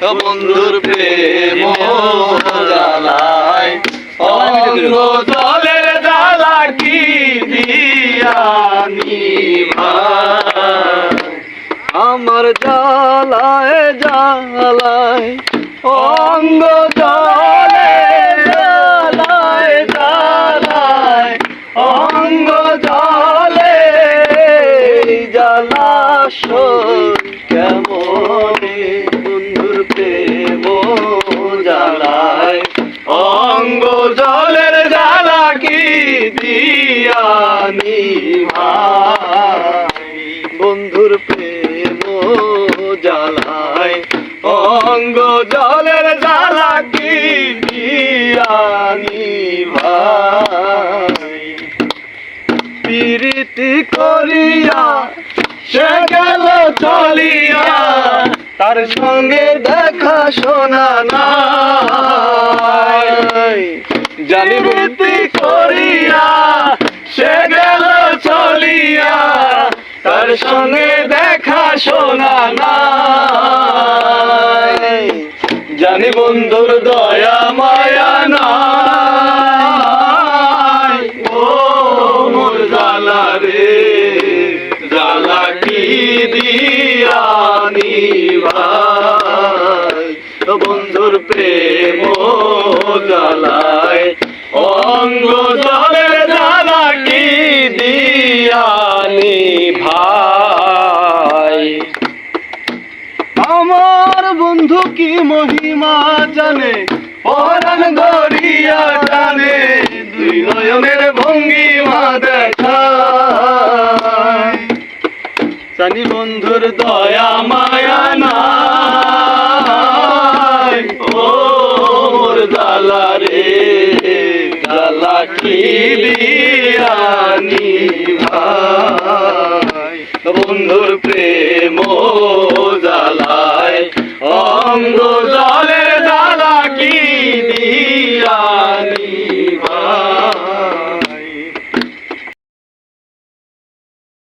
বন্ধুর প্রেম অঙ্গ জলের জালা কি দিয়ানি আমার জ্বালায় জ্বালায় অঙ্গ জলে জ্বালায় জ্বালায় অঙ্গ জলে জ্বালাস অঙ্গ জলের জ্বালা কি প্রীতি করিয়া সে গেল চলিয়া, তার সঙ্গে দেখা শোনা নাই। জানি প্রীতি করিয়া সে গেল চলিয়া, তার সঙ্গে দেখা শোনা নাই। জানি বন্ধুর দয়া মায়া নাই। ও মোর জালা রে জালা কি দিয়ানি ভাই বন্ধুর বন্ধু কি মহিমা জানে? পরাণ গড়িয়া টানে, দুই নয়নের ভঙ্গিমা দেখায়। জানি বন্ধুর দয়া, মায়া নাই। ও রে বন্ধুর প্রেম বঙ্গ